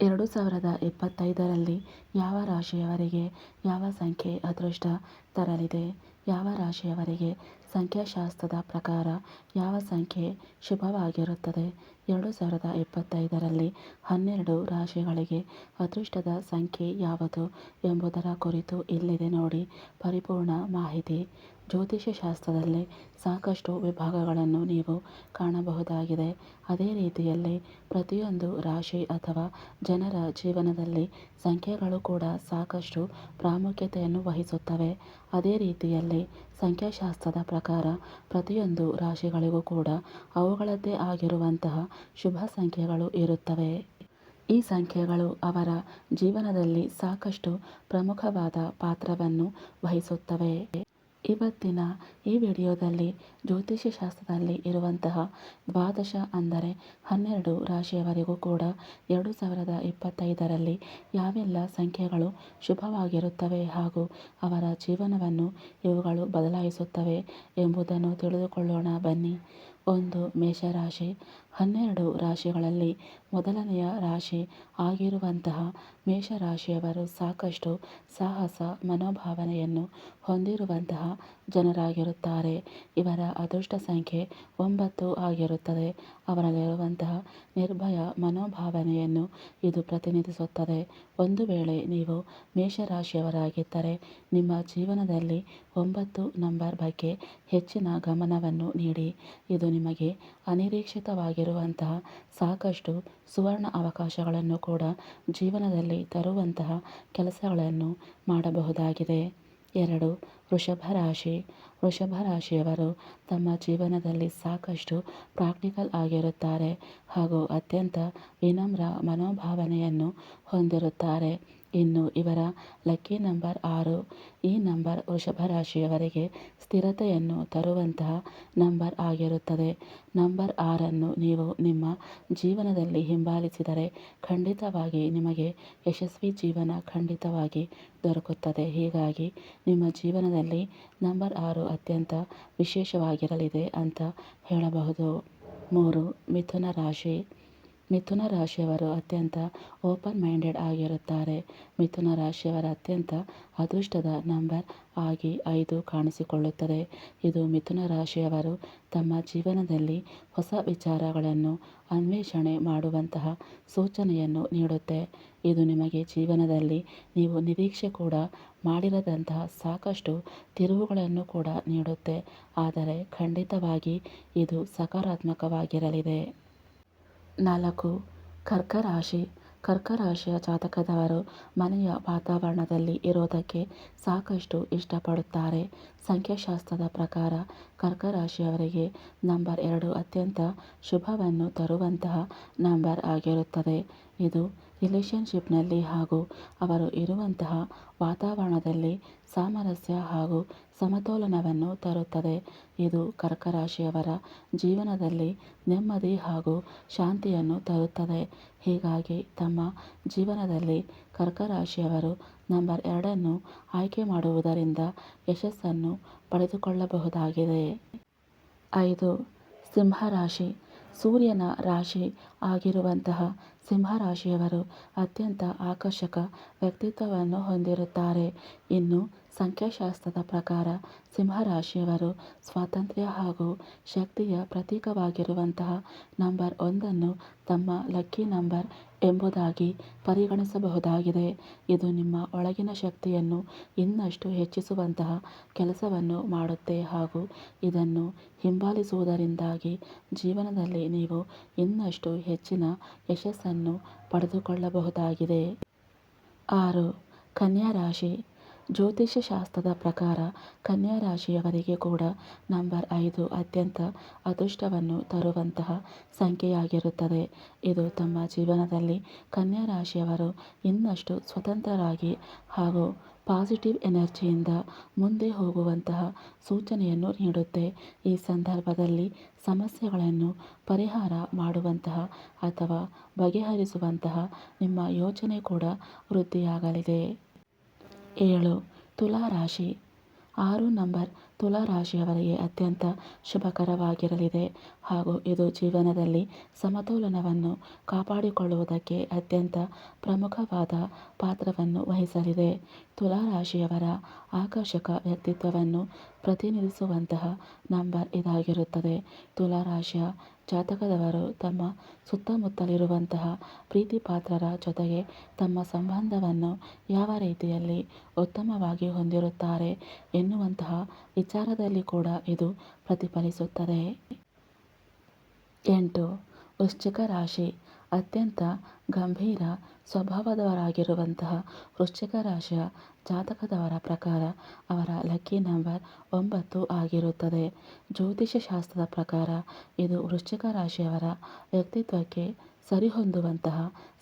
ಎರಡು ಸಾವಿರದ ಇಪ್ಪತ್ತೈದರಲ್ಲಿ ಯಾವ ರಾಶಿಯವರಿಗೆ ಯಾವ ಸಂಖ್ಯೆ ಅದೃಷ್ಟ? ತರಲಿದೆ. ಯಾವ ರಾಶಿಯವರಿಗೆ ಸಂಖ್ಯಾಶಾಸ್ತ್ರದ ಪ್ರಕಾರ ಯಾವ ಸಂಖ್ಯೆ ಶುಭವಾಗಿರುತ್ತದೆ? ಎರಡು ಸಾವಿರದ ಇಪ್ಪತ್ತೈದರಲ್ಲಿ ಹನ್ನೆರಡು ರಾಶಿಗಳಿಗೆ ಅದೃಷ್ಟದ ಸಂಖ್ಯೆ ಯಾವುದು ಎಂಬುದರ ಕುರಿತು ಇಲ್ಲಿದೆ ನೋಡಿ. ಪರಿಪೂರ್ಣ ಮಾಹಿತಿ. ಜ್ಯೋತಿಷ್ಯಶಾಸ್ತ್ರದಲ್ಲಿ ಸಾಕಷ್ಟು ವಿಭಾಗಗಳನ್ನು ನೀವು ಕಾಣಬಹುದಾಗಿದೆ. ಅದೇ ರೀತಿಯಲ್ಲಿ ಪ್ರತಿಯೊಂದು ರಾಶಿ ಅಥವಾ ಜನರ ಜೀವನದಲ್ಲಿ ಸಂಖ್ಯೆಗಳು ಕೂಡ ಸಾಕಷ್ಟು ಪ್ರಾಮುಖ್ಯತೆಯನ್ನು ವಹಿಸುತ್ತವೆ. ಅದೇ ರೀತಿಯಲ್ಲಿ ಸಂಖ್ಯಾಶಾಸ್ತ್ರದ ಪ್ರಕಾರ ಪ್ರತಿಯೊಂದು ರಾಶಿಗಳಿಗೂ ಕೂಡ ಅವುಗಳದ್ದೇ ಆಗಿರುವಂತಹ ಶುಭ ಸಂಖ್ಯೆಗಳು ಇರುತ್ತವೆ. ಈ ಸಂಖ್ಯೆಗಳು ಅವರ ಜೀವನದಲ್ಲಿ ಸಾಕಷ್ಟು ಪ್ರಮುಖವಾದ ಪಾತ್ರವನ್ನು ವಹಿಸುತ್ತವೆ. ಇವತ್ತಿನ ಈ ವಿಡಿಯೋದಲ್ಲಿ ಜ್ಯೋತಿಷ್ಯ ಶಾಸ್ತ್ರದಲ್ಲಿ ಇರುವಂತಹ ದ್ವಾದಶ ಅಂದರೆ ಹನ್ನೆರಡು ರಾಶಿಯವರೆಗೂ ಕೂಡ ಎರಡು ಸಾವಿರದ ಇಪ್ಪತ್ತೈದರಲ್ಲಿ ಯಾವೆಲ್ಲ ಸಂಖ್ಯೆಗಳು ಶುಭವಾಗಿರುತ್ತವೆ ಹಾಗೂ ಅವರ ಜೀವನವನ್ನು ಇವುಗಳು ಬದಲಾಯಿಸುತ್ತವೆ ಎಂಬುದನ್ನು ತಿಳಿದುಕೊಳ್ಳೋಣ ಬನ್ನಿ. ಒಂದು ಮೇಷರಾಶಿ. ಹನ್ನೆರಡು ರಾಶಿಗಳಲ್ಲಿ ಮೊದಲನೆಯ ರಾಶಿ ಆಗಿರುವಂತಹ ಮೇಷರಾಶಿಯವರು ಸಾಕಷ್ಟು ಸಾಹಸ ಮನೋಭಾವನೆಯನ್ನು ಹೊಂದಿರುವಂತಹ ಜನರಾಗಿರುತ್ತಾರೆ. ಇವರ ಅದೃಷ್ಟ ಸಂಖ್ಯೆ ಒಂಬತ್ತು ಆಗಿರುತ್ತದೆ. ಅವರಲ್ಲಿರುವಂತಹ ನಿರ್ಭಯ ಮನೋಭಾವನೆಯನ್ನು ಇದು ಪ್ರತಿನಿಧಿಸುತ್ತದೆ. ಒಂದು ವೇಳೆ ನೀವು ಮೇಷರಾಶಿಯವರಾಗಿದ್ದರೆ ನಿಮ್ಮ ಜೀವನದಲ್ಲಿ ಒಂಬತ್ತು ನಂಬರ್ ಬಗ್ಗೆ ಹೆಚ್ಚಿನ ಗಮನವನ್ನು ನೀಡಿ. ಇದು ನಿಮಗೆ ಅನಿರೀಕ್ಷಿತವಾಗಿರುವಂತಹ ಸಾಕಷ್ಟು ಸುವರ್ಣ ಅವಕಾಶಗಳನ್ನು ಕೂಡ ಜೀವನದಲ್ಲಿ ತರುವಂತಹ ಕೆಲಸಗಳನ್ನು ಮಾಡಬಹುದಾಗಿದೆ. ಎರಡು, ವೃಷಭ ರಾಶಿ. ವೃಷಭ ರಾಶಿಯವರು ತಮ್ಮ ಜೀವನದಲ್ಲಿ ಸಾಕಷ್ಟು ಪ್ರಾಕ್ಟಿಕಲ್ ಆಗಿರುತ್ತಾರೆ ಹಾಗೂ ಅತ್ಯಂತ ವಿನಮ್ರ ಮನೋಭಾವನೆಯನ್ನು ಹೊಂದಿರುತ್ತಾರೆ. ಇನ್ನು ಇವರ ಲಕ್ಕಿ ನಂಬರ್ ಆರು, ಈ ನಂಬರ್ ವೃಷಭ ರಾಶಿಯವರಿಗೆ ಸ್ಥಿರತೆಯನ್ನು ತರುವಂತಹ ನಂಬರ್ ಆಗಿರುತ್ತದೆ. ನಂಬರ್ ಆರನ್ನು ನೀವು ನಿಮ್ಮ ಜೀವನದಲ್ಲಿ ಹಿಂಬಾಲಿಸಿದರೆ ಖಂಡಿತವಾಗಿ ನಿಮಗೆ ಯಶಸ್ವಿ ಜೀವನ ಖಂಡಿತವಾಗಿ ದೊರಕುತ್ತದೆ. ಹೀಗಾಗಿ ನಿಮ್ಮ ಜೀವನದಲ್ಲಿ ನಂಬರ್ ಆರು ಅತ್ಯಂತ ವಿಶೇಷವಾಗಿರಲಿದೆ ಅಂತ ಹೇಳಬಹುದು. ಮೂರು, ಮಿಥುನ ರಾಶಿ. ಮಿಥುನ ರಾಶಿಯವರು ಅತ್ಯಂತ ಓಪನ್ ಮೈಂಡೆಡ್ ಆಗಿರುತ್ತಾರೆ. ಮಿಥುನ ರಾಶಿಯವರ ಅತ್ಯಂತ ಅದೃಷ್ಟದ ನಂಬರ್ ಆಗಿ ಐದು ಕಾಣಿಸಿಕೊಳ್ಳುತ್ತದೆ. ಇದು ಮಿಥುನ ರಾಶಿಯವರು ತಮ್ಮ ಜೀವನದಲ್ಲಿ ಹೊಸ ವಿಚಾರಗಳನ್ನು ಅನ್ವೇಷಣೆ ಮಾಡುವಂತಹ ಸೂಚನೆಯನ್ನು ನೀಡುತ್ತೆ. ಇದು ನಿಮಗೆ ಜೀವನದಲ್ಲಿ ನೀವು ನಿರೀಕ್ಷೆ ಕೂಡ ಮಾಡಿರದಂತಹ ಸಾಕಷ್ಟು ತಿರುವುಗಳನ್ನು ಕೂಡ ನೀಡುತ್ತೆ. ಆದರೆ ಖಂಡಿತವಾಗಿ ಇದು ಸಕಾರಾತ್ಮಕವಾಗಿರಲಿದೆ. ನಾಲ್ಕು. ಕರ್ಕ ರಾಶಿ ಕರ್ಕ ರಾಶಿಯ ಜಾತಕದವರು ಮನೆಯ ವಾತಾವರಣದಲ್ಲಿ ಇರೋದಕ್ಕೆ ಸಾಕಷ್ಟು ಇಷ್ಟಪಡುತ್ತಾರೆ. ಸಂಖ್ಯಾಶಾಸ್ತ್ರದ ಪ್ರಕಾರ ಕರ್ಕ ರಾಶಿಯವರಿಗೆ ನಂಬರ್ ಎರಡು ಅತ್ಯಂತ ಶುಭವನ್ನು ತರುವಂತಹ ನಂಬರ್ ಆಗಿರುತ್ತದೆ. ಇದು ರಿಲೇಶನ್ಶಿಪ್ನಲ್ಲಿ ಹಾಗೂ ಅವರು ಇರುವಂತಹ ವಾತಾವರಣದಲ್ಲಿ ಸಾಮರಸ್ಯ ಹಾಗೂ ಸಮತೋಲನವನ್ನು ತರುತ್ತದೆ. ಇದು ಕರ್ಕ ರಾಶಿಯವರ ಜೀವನದಲ್ಲಿ ನೆಮ್ಮದಿ ಹಾಗೂ ಶಾಂತಿಯನ್ನು ತರುತ್ತದೆ. ಹೀಗಾಗಿ ತಮ್ಮ ಜೀವನದಲ್ಲಿ ಕರ್ಕ ರಾಶಿಯವರು ನಂಬರ್ ಎರಡನ್ನು ಆಯ್ಕೆ ಮಾಡುವುದರಿಂದ ಯಶಸ್ಸನ್ನು ಪಡೆದುಕೊಳ್ಳಬಹುದಾಗಿದೆ. ಐದು, ಸಿಂಹರಾಶಿ. ಸೂರ್ಯನ ರಾಶಿ ಆಗಿರುವಂತಹ ಸಿಂಹರಾಶಿಯವರು ಅತ್ಯಂತ ಆಕರ್ಷಕ ವ್ಯಕ್ತಿತ್ವವನ್ನು ಹೊಂದಿರುತ್ತಾರೆ. ಇನ್ನು ಸಂಖ್ಯಾಶಾಸ್ತ್ರದ ಪ್ರಕಾರ ಸಿಂಹರಾಶಿಯವರು ಸ್ವಾತಂತ್ರ್ಯ ಹಾಗೂ ಶಕ್ತಿಯ ಪ್ರತೀಕವಾಗಿರುವಂತಹ ನಂಬರ್ ಒಂದನ್ನು ತಮ್ಮ ಲಕ್ಕಿ ನಂಬರ್ ಎಂಬುದಾಗಿ ಪರಿಗಣಿಸಬಹುದಾಗಿದೆ. ಇದು ನಿಮ್ಮ ಒಳಗಿನ ಶಕ್ತಿಯನ್ನು ಇನ್ನಷ್ಟು ಹೆಚ್ಚಿಸುವಂತಹ ಕೆಲಸವನ್ನು ಮಾಡುತ್ತೆ ಹಾಗೂ ಇದನ್ನು ಹಿಂಬಾಲಿಸುವುದರಿಂದಾಗಿ ಜೀವನದಲ್ಲಿ ನೀವು ಇನ್ನಷ್ಟು ಹೆಚ್ಚಿನ ಯಶಸ್ಸನ್ನು ಪಡೆದುಕೊಳ್ಳಬಹುದಾಗಿದೆ. ಆರು, ಕನ್ಯಾ ರಾಶಿ. ಜ್ಯೋತಿಷ್ಯ ಶಾಸ್ತ್ರದ ಪ್ರಕಾರ ಕನ್ಯಾ ರಾಶಿಯವರಿಗೆ ಕೂಡ ನಂಬರ್ ಐದು ಅತ್ಯಂತ ಅದೃಷ್ಟವನ್ನು ತರುವಂತಹ ಸಂಖ್ಯೆಯಾಗಿರುತ್ತದೆ. ಇದು ತಮ್ಮ ಜೀವನದಲ್ಲಿ ಕನ್ಯಾ ರಾಶಿಯವರು ಇನ್ನಷ್ಟು ಸ್ವತಂತ್ರರಾಗಿ ಹಾಗೂ ಪಾಸಿಟಿವ್ ಎನರ್ಜಿಯಿಂದ ಮುಂದೆ ಹೋಗುವಂತಹ ಸೂಚನೆಯನ್ನು ನೀಡುತ್ತೆ. ಈ ಸಂದರ್ಭದಲ್ಲಿ ಸಮಸ್ಯೆಗಳನ್ನು ಪರಿಹಾರ ಮಾಡುವಂತಹ ಅಥವಾ ಬಗೆಹರಿಸುವಂತಹ ನಿಮ್ಮ ಯೋಚನೆ ಕೂಡ ವೃದ್ಧಿಯಾಗಲಿದೆ. ಏಳು, ತುಲಾ ರಾಶಿ. ಆರು ನಂಬರ್, ತುಲಾ ರಾಶಿಯವರಿಗೆ ಅತ್ಯಂತ ಶುಭಕರವಾಗಿರಲಿದೆ ಹಾಗೂ ಇದು ಜೀವನದಲ್ಲಿ ಸಮತೋಲನವನ್ನು ಕಾಪಾಡಿಕೊಳ್ಳುವುದಕ್ಕೆ ಅತ್ಯಂತ ಪ್ರಮುಖವಾದ ಪಾತ್ರವನ್ನು ವಹಿಸಲಿದೆ. ತುಲಾ ರಾಶಿಯವರ ಆಕರ್ಷಕ ವ್ಯಕ್ತಿತ್ವವನ್ನು ಪ್ರತಿನಿಧಿಸುವಂತಹ ನಂಬರ್ ಇದಾಗಿರುತ್ತದೆ. ತುಲಾ ರಾಶಿಯ ಜಾತಕದವರು ತಮ್ಮ ಸುತ್ತಮುತ್ತಲಿರುವಂತಹ ಪ್ರೀತಿಪಾತ್ರರ ಜೊತೆಗೆ ತಮ್ಮ ಸಂಬಂಧವನ್ನು ಯಾವ ರೀತಿಯಲ್ಲಿ ಉತ್ತಮವಾಗಿ ಹೊಂದಿರುತ್ತಾರೆ ಎನ್ನುವಂತಹ ವಿಚಾರದಲ್ಲಿ ಕೂಡ ಇದು ಪ್ರತಿಫಲಿಸುತ್ತದೆ. ಎಂಟು. ವೃಶ್ಚಿಕ ರಾಶಿ. ಅತ್ಯಂತ ಗಂಭೀರ ಸ್ವಭಾವದವರಾಗಿರುವಂತಹ ವೃಶ್ಚಿಕ ರಾಶಿಯ ಜಾತಕದವರ ಪ್ರಕಾರ ಅವರ ಲಕ್ಕಿ ನಂಬರ್ ಒಂಬತ್ತು ಆಗಿರುತ್ತದೆ. ಜ್ಯೋತಿಷ್ಯ ಶಾಸ್ತ್ರದ ಪ್ರಕಾರ ಇದು ವೃಶ್ಚಿಕ ರಾಶಿಯವರ ವ್ಯಕ್ತಿತ್ವಕ್ಕೆ ಸರಿಹೊಂದುವಂತಹ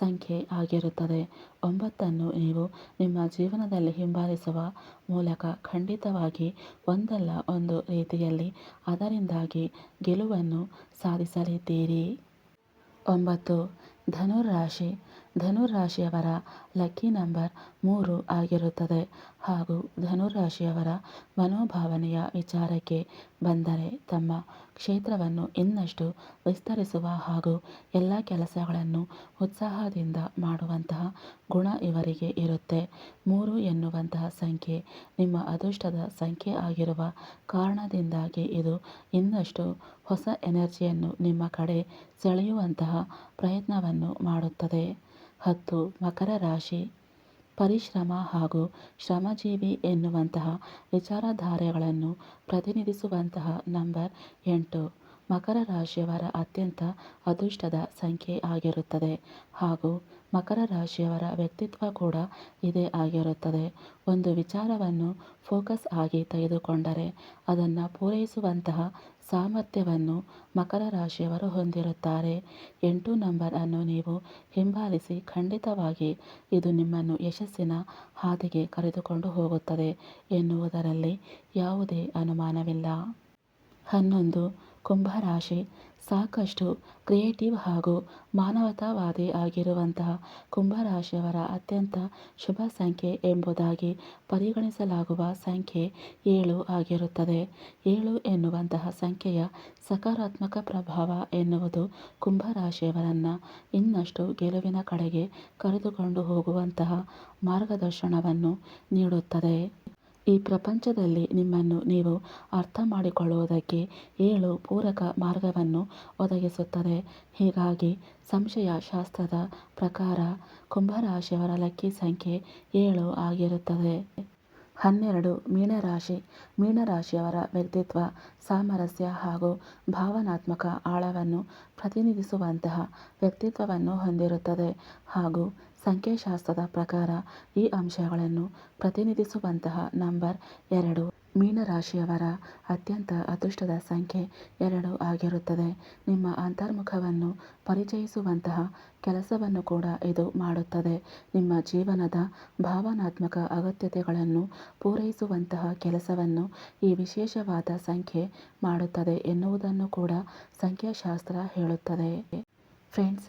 ಸಂಖ್ಯೆ ಆಗಿರುತ್ತದೆ. ಒಂಬತ್ತನ್ನು ನೀವು ನಿಮ್ಮ ಜೀವನದಲ್ಲಿ ಹಿಂಬಾಲಿಸುವ ಮೂಲಕ ಖಂಡಿತವಾಗಿ ಒಂದಲ್ಲ ಒಂದು ರೀತಿಯಲ್ಲಿ ಅದರಿಂದಾಗಿ ಗೆಲುವನ್ನು ಸಾಧಿಸಲಿದ್ದೀರಿ. ಒಂಬತ್ತು ಧನುರಾಶಿ ಧನುರಾಶಿಯವರ ಲಕ್ಕಿ ನಂಬರ್ ಮೂರು ಆಗಿರುತ್ತದೆ. ಹಾಗೂ ಧನುರಾಶಿಯವರ ಮನೋಭಾವನೆಯ ವಿಚಾರಕ್ಕೆ ಬಂದರೆ ತಮ್ಮ ಕ್ಷೇತ್ರವನ್ನು ಇನ್ನಷ್ಟು ವಿಸ್ತರಿಸುವ ಹಾಗೂ ಎಲ್ಲ ಕೆಲಸಗಳನ್ನು ಉತ್ಸಾಹದಿಂದ ಮಾಡುವಂತಹ ಗುಣ ಇವರಿಗೆ ಇರುತ್ತೆ. ಮೂರು ಎನ್ನುವಂತಹ ಸಂಖ್ಯೆ ನಿಮ್ಮ ಅದೃಷ್ಟದ ಸಂಖ್ಯೆ ಆಗಿರುವ ಕಾರಣದಿಂದಾಗಿ ಇದು ಇನ್ನಷ್ಟು ಹೊಸ ಎನರ್ಜಿಯನ್ನು ನಿಮ್ಮ ಕಡೆ ಸೆಳೆಯುವಂತಹ ಪ್ರಯತ್ನವನ್ನು ಮಾಡುತ್ತದೆ. ಹತ್ತು ಮಕರ ರಾಶಿ, ಪರಿಶ್ರಮ ಹಾಗೂ ಶ್ರಮಜೀವಿ ಎನ್ನುವಂತಹ ವಿಚಾರಧಾರೆಗಳನ್ನು ಪ್ರತಿನಿಧಿಸುವಂತಹ ನಂಬರ್ ಎಂಟು. ಮಕರ ರಾಶಿಯವರ ಅತ್ಯಂತ ಅದೃಷ್ಟದ ಸಂಖ್ಯೆ ಆಗಿರುತ್ತದೆ ಹಾಗೂ ಮಕರ ರಾಶಿಯವರ ವ್ಯಕ್ತಿತ್ವ ಕೂಡ ಇದೇ ಆಗಿರುತ್ತದೆ. ಒಂದು ವಿಚಾರವನ್ನು ಫೋಕಸ್ ಆಗಿ ತೆಗೆದುಕೊಂಡರೆ ಅದನ್ನು ಪೂರೈಸುವಂತಹ ಸಾಮರ್ಥ್ಯವನ್ನು ಮಕರ ರಾಶಿಯವರು ಹೊಂದಿರುತ್ತಾರೆ. ಎಂಟು ನಂಬರ್ ಅನ್ನು ನೀವು ಹಿಂಬಾಲಿಸಿ ಖಂಡಿತವಾಗಿ ಇದು ನಿಮ್ಮನ್ನು ಯಶಸ್ಸಿನ ಹಾದಿಗೆ ಕರೆದುಕೊಂಡು ಹೋಗುತ್ತದೆ ಎನ್ನುವುದರಲ್ಲಿ ಯಾವುದೇ ಅನುಮಾನವಿಲ್ಲ. ಹನ್ನೊಂದು ಕುಂಭರಾಶಿ ಸಾಕಷ್ಟು ಕ್ರಿಯೇಟಿವ್ ಹಾಗೂ ಮಾನವತಾವಾದಿ ಆಗಿರುವಂತಹ ಕುಂಭರಾಶಿಯವರ ಅತ್ಯಂತ ಶುಭ ಸಂಖ್ಯೆ ಎಂಬುದಾಗಿ ಪರಿಗಣಿಸಲಾಗುವ ಸಂಖ್ಯೆ ಏಳು ಆಗಿರುತ್ತದೆ. ಏಳು ಎನ್ನುವಂತಹ ಸಂಖ್ಯೆಯ ಸಕಾರಾತ್ಮಕ ಪ್ರಭಾವ ಎನ್ನುವುದು ಕುಂಭರಾಶಿಯವರನ್ನು ಇನ್ನಷ್ಟು ಗೆಲುವಿನ ಕಡೆಗೆ ಕರೆದುಕೊಂಡು ಹೋಗುವಂತಹ ಮಾರ್ಗದರ್ಶನವನ್ನು ನೀಡುತ್ತದೆ. ಈ ಪ್ರಪಂಚದಲ್ಲಿ ನಿಮ್ಮನ್ನು ನೀವು ಅರ್ಥ ಮಾಡಿಕೊಳ್ಳುವುದಕ್ಕೆ ಏಳು ಪೂರಕ ಮಾರ್ಗವನ್ನು ಒದಗಿಸುತ್ತದೆ. ಹೀಗಾಗಿ ಸಂಶಯ ಶಾಸ್ತ್ರದ ಪ್ರಕಾರ ಕುಂಭರಾಶಿಯವರ ಲಕ್ಕಿ ಸಂಖ್ಯೆ ಏಳು ಆಗಿರುತ್ತದೆ. ಹನ್ನೆರಡು ಮೀನರಾಶಿ. ಮೀನರಾಶಿಯವರ ವ್ಯಕ್ತಿತ್ವ ಸಾಮರಸ್ಯ ಹಾಗೂ ಭಾವನಾತ್ಮಕ ಆಳವನ್ನು ಪ್ರತಿನಿಧಿಸುವಂತಹ ವ್ಯಕ್ತಿತ್ವವನ್ನು ಹೊಂದಿರುತ್ತದೆ ಹಾಗೂ ಸಂಖ್ಯಾಶಾಸ್ತ್ರದ ಪ್ರಕಾರ ಈ ಅಂಶಗಳನ್ನು ಪ್ರತಿನಿಧಿಸುವಂತಹ ನಂಬರ್ ಎರಡು. ಮೀನರಾಶಿಯವರ ಅತ್ಯಂತ ಅದೃಷ್ಟದ ಸಂಖ್ಯೆ ಎರಡು ಆಗಿರುತ್ತದೆ. ನಿಮ್ಮ ಅಂತರ್ಮುಖವನ್ನು ಪರಿಚಯಿಸುವಂತಹ ಕೆಲಸವನ್ನು ಕೂಡ ಇದು ಮಾಡುತ್ತದೆ. ನಿಮ್ಮ ಜೀವನದ ಭಾವನಾತ್ಮಕ ಅಗತ್ಯತೆಗಳನ್ನು ಪೂರೈಸುವಂತಹ ಕೆಲಸವನ್ನು ಈ ವಿಶೇಷವಾದ ಸಂಖ್ಯೆ ಮಾಡುತ್ತದೆ ಎನ್ನುವುದನ್ನು ಕೂಡ ಸಂಖ್ಯಾಶಾಸ್ತ್ರ ಹೇಳುತ್ತದೆ. ಫ್ರೆಂಡ್ಸ್